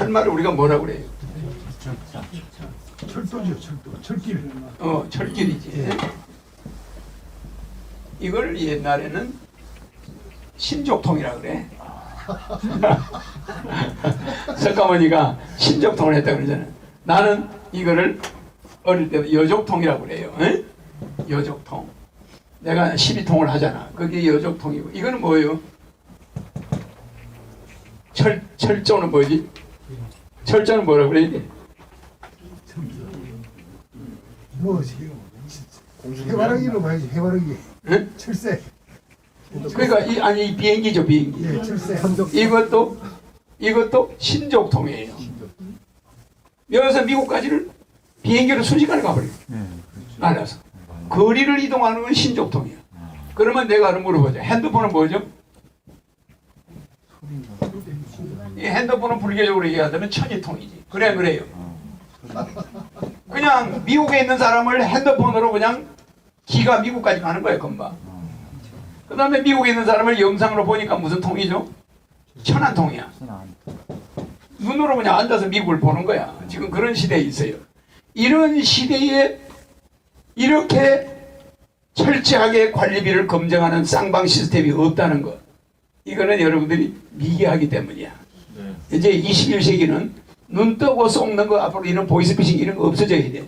철말을 우리가 뭐라 그래요? 철도죠, 철도. 철길. 어, 철길이지. 이걸 옛날에는 신족통이라 그래. 석가모니가 신족통을 했다 그러잖아. 나는 이거를 어릴 때 여족통이라고 그래요. 에? 여족통. 내가 12통을 하잖아. 그게 여족통이고. 이거는 뭐예요? 철, 철조는 뭐지? 철조는 뭐라 그래야 돼? 뭐지? 해바라기로 봐야지, 해바라기. 응? 철새. 그러니까 이 아니 이 비행기죠 비행기. 예, 철새. 이것도 이것도 신족통이에요. 여기서 미국까지를 비행기로 순식간에 가버려요. 날아서 거리를 이동하는 건 신족통이야. 그러면 내가 하나 물어보자. 핸드폰은 뭐죠? 이 핸드폰은 불교적으로 얘기하자면 천이통이지. 그래 그래요. 그냥 미국에 있는 사람을 핸드폰으로 그냥 기가 미국까지 가는 거예요, 금방. 그 다음에 미국에 있는 사람을 영상으로 보니까 무슨 통이죠? 천안통이야. 눈으로 그냥 앉아서 미국을 보는 거야. 지금 그런 시대에 있어요. 이런 시대에 이렇게 철저하게 관리비를 검증하는 쌍방 시스템이 없다는 것. 이거는 여러분들이 미개하기 때문이야. 이제 21세기는 눈 뜨고 쏙는 거 앞으로 이런 보이스피싱 이런 거 없어져야 돼.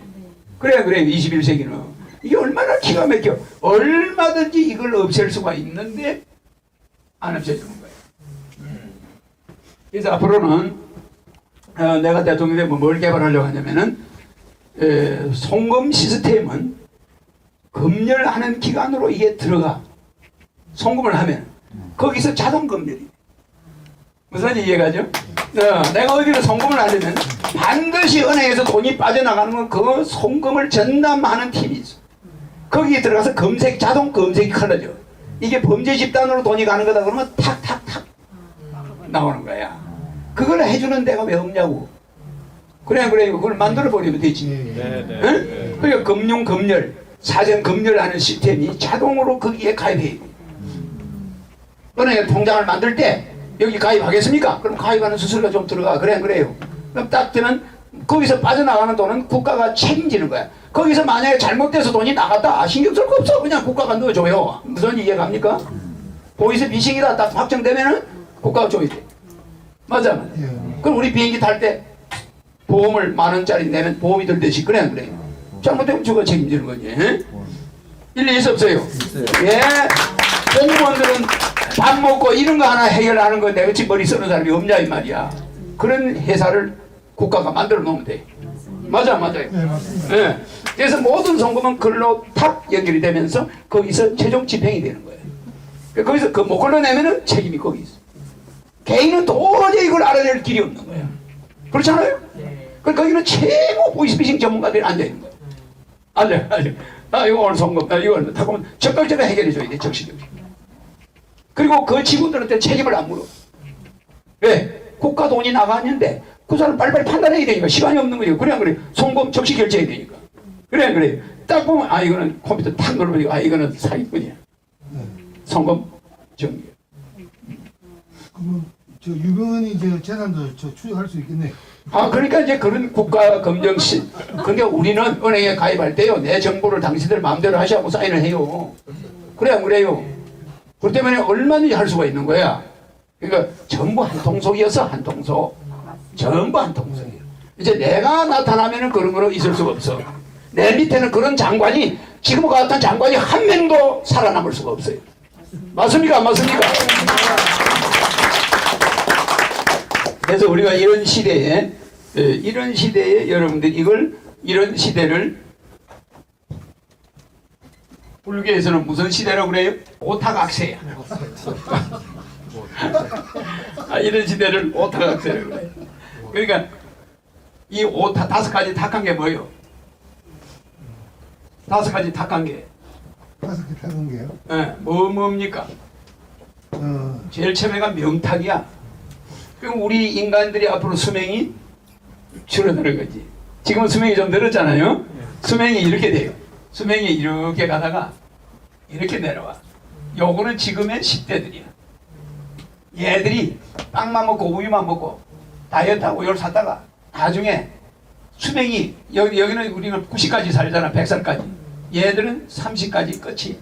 그래 그래 21세기는 이게 얼마나 기가 막혀. 얼마든지 이걸 없앨 수가 있는데 안 없애주는 거예요. 그래서 앞으로는 어, 내가 대통령 되면 뭘 개발하려고 하냐면은 에, 송금 시스템은 검열하는 기관으로 이게 들어가 송금을 하면 거기서 자동 검열이 무슨 이해가죠? 어, 내가 어디로 송금을 하려면 반드시 은행에서 돈이 빠져나가는 건 그 송금을 전담하는 팀이 있어. 거기에 들어가서 검색 자동 검색이 흘러져. 이게 범죄 집단으로 돈이 가는 거다 그러면 탁탁탁 나오는 거야. 그걸 해주는 데가 왜 없냐고. 그래 그래 그걸 만들어 버리면 되지. 응? 그러니까 금융 검열, 사전 검열하는 시스템이 자동으로 거기에 가입해. 은행에 통장을 만들 때 여기 가입하겠습니까? 그럼 가입하는 수수료가 좀 들어가. 그래 그래요. 그럼 딱 되면 거기서 빠져나가는 돈은 국가가 책임지는 거야. 거기서 만약에 잘못돼서 돈이 나갔다 아, 신경 쓸 거 없어. 그냥 국가가 넣어줘요. 무슨 이해 갑니까? 보이스 비싱이다 딱 확정되면은 국가가 줘야 돼. 맞아 맞아. 예. 그럼 우리 비행기 탈 때 보험을 만 원짜리 내면 보험이 들듯이 그래 그래. 잘못되면 주가 책임지는 거지. 에? 일리 있어 없어요? 예. 공무원들은 밥 먹고 이런 거 하나 해결하는 거 내가 지금 머리 쓰는 사람이 없냐 이 말이야. 그런 회사를 국가가 만들어 놓으면 돼. 맞아 맞아요. 네, 맞습니다. 예. 그래서 모든 송금은 글로 탁 연결이 되면서 거기서 최종 집행이 되는 거예요. 그러니까 거기서 그 못 걸러내면은 책임이 거기 있어. 개인은 도저히 이걸 알아낼 길이 없는 거예요. 그렇잖아요? 그 거기는 최고 보이스피싱 전문가들이 앉아 있는 거예요. 앉아, 앉아. 아 이거 오늘 송금, 아 이거 그러면 적극적으로 해결해 줘야 돼, 적시적으로. 그리고 그 직원들한테 책임을 안 물어. 왜? 국가 돈이 나갔는데 그 사람 빨리빨리 판단해야 되니까 시간이 없는 거죠. 그래 안 그래? 송금 적시 결제해야 되니까. 그래 안 그래? 딱 보면 아 이거는 컴퓨터 탁 누르면 아 이거는 사기꾼이야. 송금 정리. 저 유병헌이 저 재산도 저 추적할 수 있겠네. 아 그러니까 이제 그런 국가 검정 시 그러니까 우리는 은행에 가입할 때요 내 정보를 당신들 마음대로 하시고 사인을 해요. 그래 안 그래요? 그렇기 때문에 얼마든지 할 수가 있는 거야. 그러니까 전부 한 통속이었어 한 통속. 전부 한 통속이야. 이제 내가 나타나면은 그런 거는 있을 수가 없어. 내 밑에는 그런 장관이 지금과 같은 장관이 한 명도 살아남을 수가 없어요. 맞습니까? 안 맞습니까? 그래서 우리가 이런 시대에 에, 이런 시대에 여러분들 이걸 이런 시대를 불교에서는 무슨 시대라고 그래요? 오타각세야. 아, 이런 시대를 오타각세라고 그래요. 그러니까 이 오, 다, 다섯 가지 탁한 게 뭐예요? 다섯 가지 탁한 게, 다섯 개 타는 게요. 예, 뭐, 뭡니까? 어, 제일 처음에가 명탁이야. 그럼 우리 인간들이 앞으로 수명이 줄어드는 거지. 지금은 수명이 좀 늘었잖아요. 수명이 이렇게 돼요. 수명이 이렇게 가다가 이렇게 내려와. 요거는 지금의 10대들이야. 얘들이 빵만 먹고 우유만 먹고 다이어트하고 이걸 샀다가 나중에 수명이 여기 여기는 우리는 90까지 살잖아. 100살까지. 얘들은 30까지 끝이.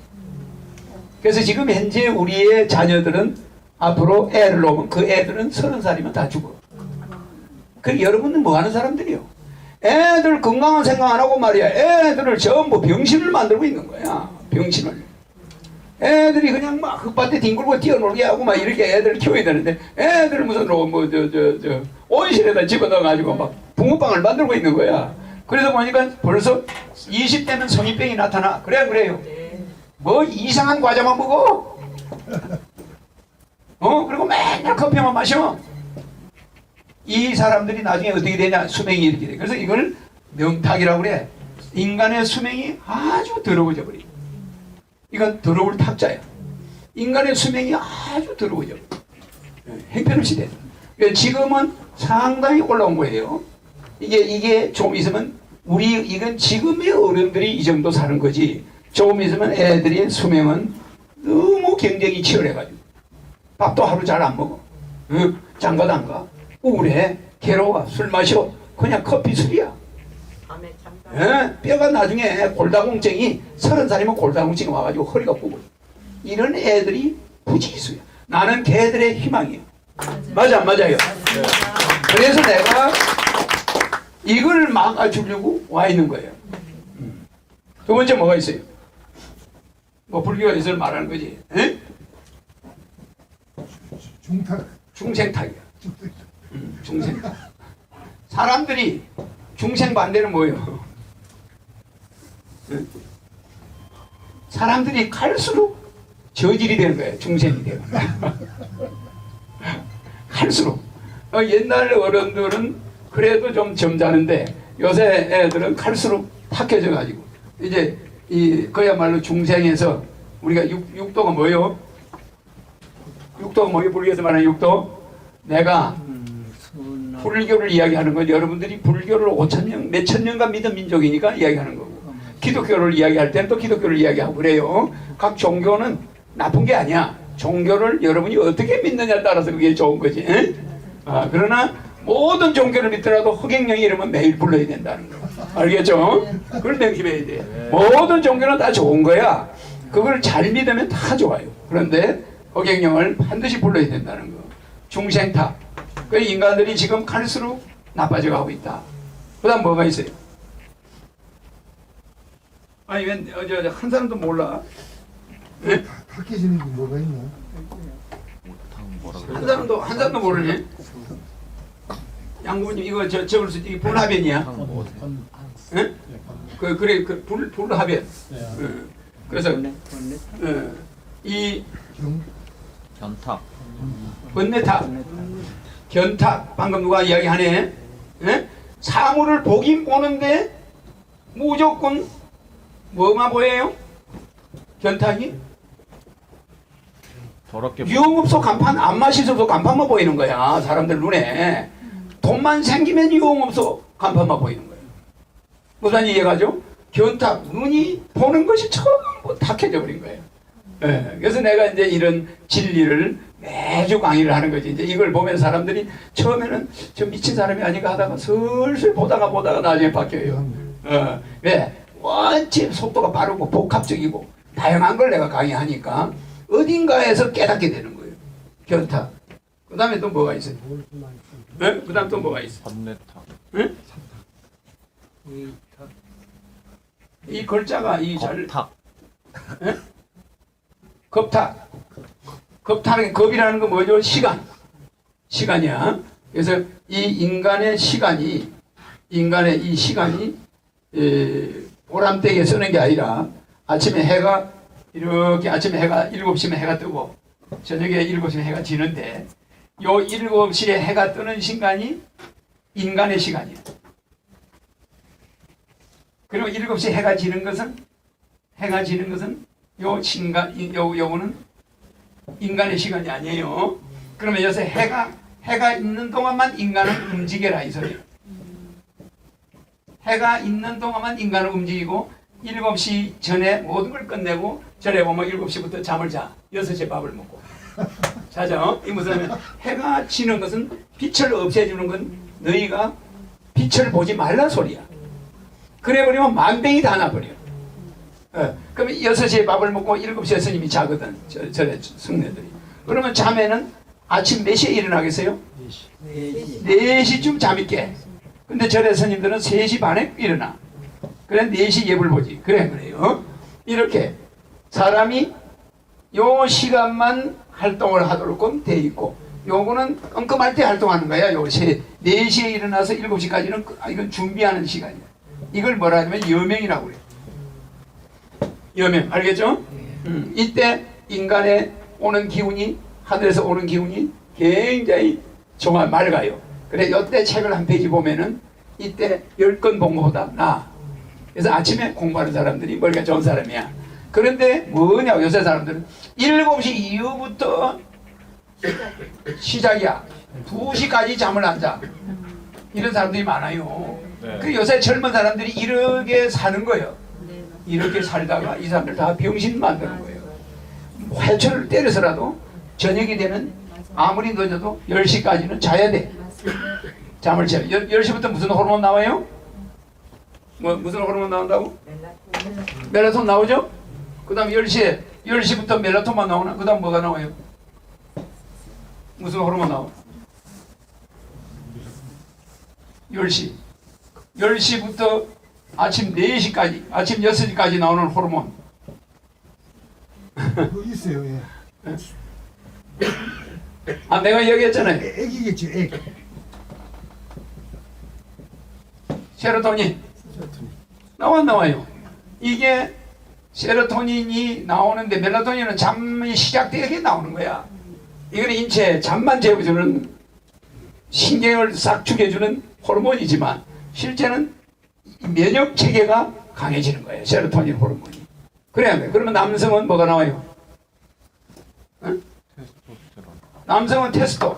그래서 지금 현재 우리의 자녀들은 앞으로 애를 놓으면 그 애들은 서른 살이면 다 죽어. 그 여러분은 뭐 하는 사람들이요? 애들 건강한 생각 안 하고 말이야. 애들을 전부 병신을 만들고 있는 거야. 병신을. 애들이 그냥 막 흙밭에 뒹굴고 뛰어놀게 하고 막 이렇게 애들을 키워야 되는데 애들 무슨 뭐저 저 저 온실에다 집어넣어 가지고 막 붕어빵을 만들고 있는 거야. 그래서 보니까 벌써 20대면 성인병이 나타나. 그래 그래요. 뭐 이상한 과자만 먹어? 어? 그리고 맨날 커피만 마셔. 이 사람들이 나중에 어떻게 되냐? 수명이 이렇게 돼. 그래서 이걸 명탁이라고 그래. 인간의 수명이 아주 더러워져 버려. 이건 더러울 탁자야. 인간의 수명이 아주 더러워져. 예, 행편을 시대. 그러니까 지금은 상당히 올라온 거예요. 이게 이게 좀 있으면 우리 이건 지금의 어른들이 이 정도 사는 거지. 조금 있으면 애들의 수명은 너무 경쟁이 치열해가지고 밥도 하루 잘 안 먹어. 응? 장가도 안 가. 우울해. 괴로워. 술 마셔. 그냥 커피 술이야. 예? 뼈가 나중에 골다공증이 서른 살이면 골다공증이 와가지고 허리가 굽어. 이런 애들이 부지수야. 나는 걔들의 희망이야. 맞아, 안 맞아요. 그래서 내가 이걸 막아주려고 와 있는 거예요. 음. 두 번째 뭐가 있어요? 뭐 불교에서 말하는 거지. 예? 중탁. 중생탁이야. 음, 중생탁. 사람들이 중생 반대는 뭐예요? 예? 사람들이 갈수록 저질이 되는 거예요. 중생이 되는 거야. 갈수록. 어, 옛날 어른들은 그래도 좀 점잖은데 요새 애들은 갈수록 탁해져 가지고 이제 이 그야말로 중생에서 우리가 육, 육도가 뭐요? 육도가 뭐요? 불교에서 말하는 육도? 내가 불교를 이야기하는 건 여러분들이 불교를 5천 년, 몇천 년간 믿은 민족이니까 이야기하는 거고 기독교를 이야기할 때는 또 기독교를 이야기하고 그래요. 각 종교는 나쁜 게 아니야. 종교를 여러분이 어떻게 믿느냐에 따라서 그게 좋은 거지. 에? 아, 그러나 모든 종교를 믿더라도 허경영이 이러면 매일 불러야 된다는 거. 알겠죠? 그걸 명심해야 돼. 모든 종교는 다 좋은 거야. 그걸 잘 믿으면 다 좋아요. 그런데 허경영을 반드시 불러야 된다는 거. 중생타. 그 인간들이 지금 갈수록 나빠져 가고 있다. 그 다음 뭐가 있어요? 아니, 왜, 어, 저, 저, 한 사람도 몰라. 예? 탁해지는 게 뭐가 있나? 한 사람도, 한 사람도 모르네. 양구님, 이거 저, 적을 수, 이게 불합연이야. 예? 그, 그래, 그, 불, 불합연. 예. 그래서, 예. 이 경, 견탁 번뇌탑, 견탑, 방금 누가 이야기하네. 예? 사물을 보긴 보는데 무조건 뭐만 보여요? 견탁이? 더럽게 유흥업소 간판 안 마시서도 간판만 보이는 거야 사람들 눈에 돈만 생기면 유흥업소 간판만 보이는 거야 무슨 이해가죠? 견탁 눈이 보는 것이 전부 탁해져 버린 거예요 예, 그래서 내가 이제 이런 진리를 매주 강의를 하는 거지 이제 이걸 보면 사람들이 처음에는 저 미친 사람이 아닌가 하다가 슬슬 보다가 보다가 나중에 바뀌어요 어, 왜? 원체 속도가 빠르고 복합적이고 다양한 걸 내가 강의하니까 어딘가에서 깨닫게 되는 거예요. 견탁. 그 다음에 또 뭐가 있어요? 네? 그 다음 또 뭐가 있어? 번뇌탁 네? 이 글자가 이 잘, 겁탁 겁탁. 겁탁, 겁이라는 건 뭐죠? 시간. 시간이야. 그래서 이 인간의 시간이, 인간의 이 시간이, 에, 보람되게 쓰는 게 아니라 아침에 해가 이렇게 아침에 해가 7시면 해가 뜨고 저녁에 7시면 해가 지는데 요 7시에 해가 뜨는 시간이 인간의 시간이야. 그리고 7시 해가 지는 것은 해가 지는 것은 요 신간 이- 요 요거는 인간의 시간이 아니에요. 그러면 여기서 해가 해가 있는 동안만 인간은 움직여라 이 소리예요. 해가 있는 동안만 인간은 움직이고 7시 전에 모든 걸 끝내고 전에 보면 7시부터 잠을 자. 6시에 밥을 먹고. 자죠. 이 무슨 해가 지는 것은 빛을 없애주는 건 너희가 빛을 보지 말라 소리야. 그래 버리면 만병이 다 나버려. 어, 그러면 6시에 밥을 먹고 7시에 스님이 자거든. 저, 저래 승려들이. 그러면 잠에는 아침 몇 시에 일어나겠어요? 4시 쯤 잠이 깨. 근데 절에 스님들은 3시 반에 일어나. 그래 4시 예불 보지. 그래 그래요. 어? 이렇게 사람이 요 시간만 활동을 하도록 돼 있고 요거는 엉끔할 때 활동하는 거야. 요 세, 4시에 일어나서 7시까지는 그- 아, 이건 준비하는 시간이야. 이걸 뭐라 하냐면 여명이라고 그래요. 여명 알겠죠? 음, 이때 인간의 오는 기운이 하늘에서 오는 기운이 굉장히 정말 맑아요. 그래 이때 책을 한 페이지 보면은 이때 열 건본 것보다 나. 그래서 아침에 공부하는 사람들이 머리가 좋은 사람이야. 그런데 뭐냐 요새 사람들은 7시 이후부터 시작이야. 2시까지 잠을 안 자. 이런 사람들이 많아요. 그 요새 젊은 사람들이 이렇게 사는 거예요. 이렇게 살다가 이 사람들 다 병신 만드는 거예요. 회초를 때려서라도 저녁이 되는 아무리 늦어도 10시까지는 자야 돼. 잠을 자요. 10시부터 무슨 호르몬 나와요? 뭐 무슨 호르몬 나온다고? 멜라톤 나오죠? 그 다음 10시에 10시부터 멜라톤만 나오나? 그 다음 뭐가 나와요? 무슨 호르몬 나와? 10시 10시부터 아침 4시까지 아침 6시까지 나오는 호르몬 그거 있어요. 예. 아 내가 얘기했잖아요 액이겠죠. 액. 세로토닌 나와 나와요 이게 세로토닌이 나오는데 멜라토닌은 잠이 시작되게 나오는 거야 이거는 인체에 잠만 재워주는 신경을 싹 죽여주는 호르몬이지만 실제는 면역 체계가 강해지는 거예요 세로토닌 호르몬이 그래야 돼 그러면 남성은 뭐가 나와요? 응? 남성은 테스토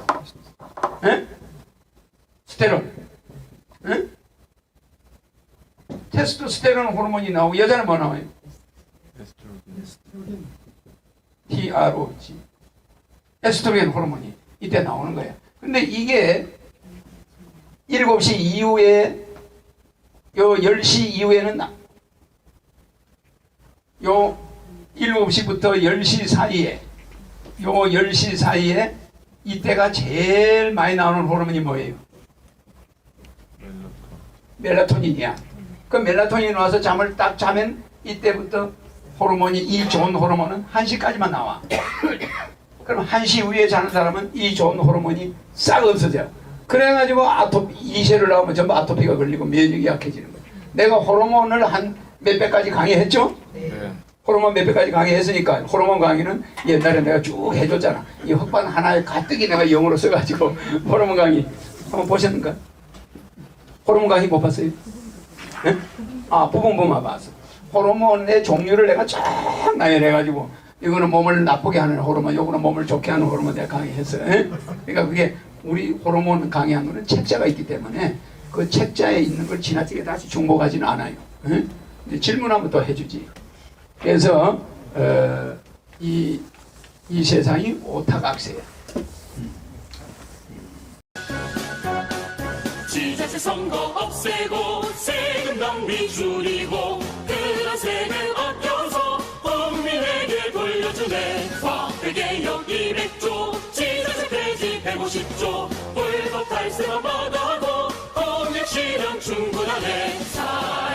응? 스테론 응? 테스토스테론 호르몬이 나오고 여자는 뭐 나와요? TROG 에스트로겐 호르몬이 이때 나오는 거예요. 근데 이게 7시 이후에 요 10시 이후에는 나- 요 7시부터 10시 사이에 요 10시 사이에 이때가 제일 많이 나오는 호르몬이 뭐예요? 멜라토닌이야. 그 멜라토닌이 나와서 잠을 딱 자면 이때부터 호르몬이 이 좋은 호르몬은 1시까지만 나와. 그럼 1시 이후에 자는 사람은 이 좋은 호르몬이 싹 없어져. 그래가지고 아토피, 이세를 나오면 전부 아토피가 걸리고 면역이 약해지는 거야. 내가 호르몬을 한 몇 배까지 강의했죠? 호르몬 몇 배까지 강의했으니까 호르몬 강의는 옛날에 내가 쭉 해줬잖아. 이 흑반 하나에 가뜩이 내가 영어로 써가지고 호르몬 강의 한번 보셨는가? 호르몬 강의 못 봤어요? 예? 아 부분부만 봤어. 호르몬의 종류를 내가 쫙 나열해가지고 이거는 몸을 나쁘게 하는 호르몬, 요거는 몸을 좋게 하는 호르몬 내가 강의했어요. 예? 그러니까 그게 우리 호르몬 거는 책자가 있기 때문에 그 책자에 있는 걸 지나치게 다시 중복하지는 않아요. 예? 이제 질문 한번 더 해주지. 그래서 어, 이, 이 세상이 오타각세야. 지자체 선거 없애고 세금 낭비 줄이고 그런 세금 150조 불법 탈세만 마다하고 공익 실현 충분하네. 사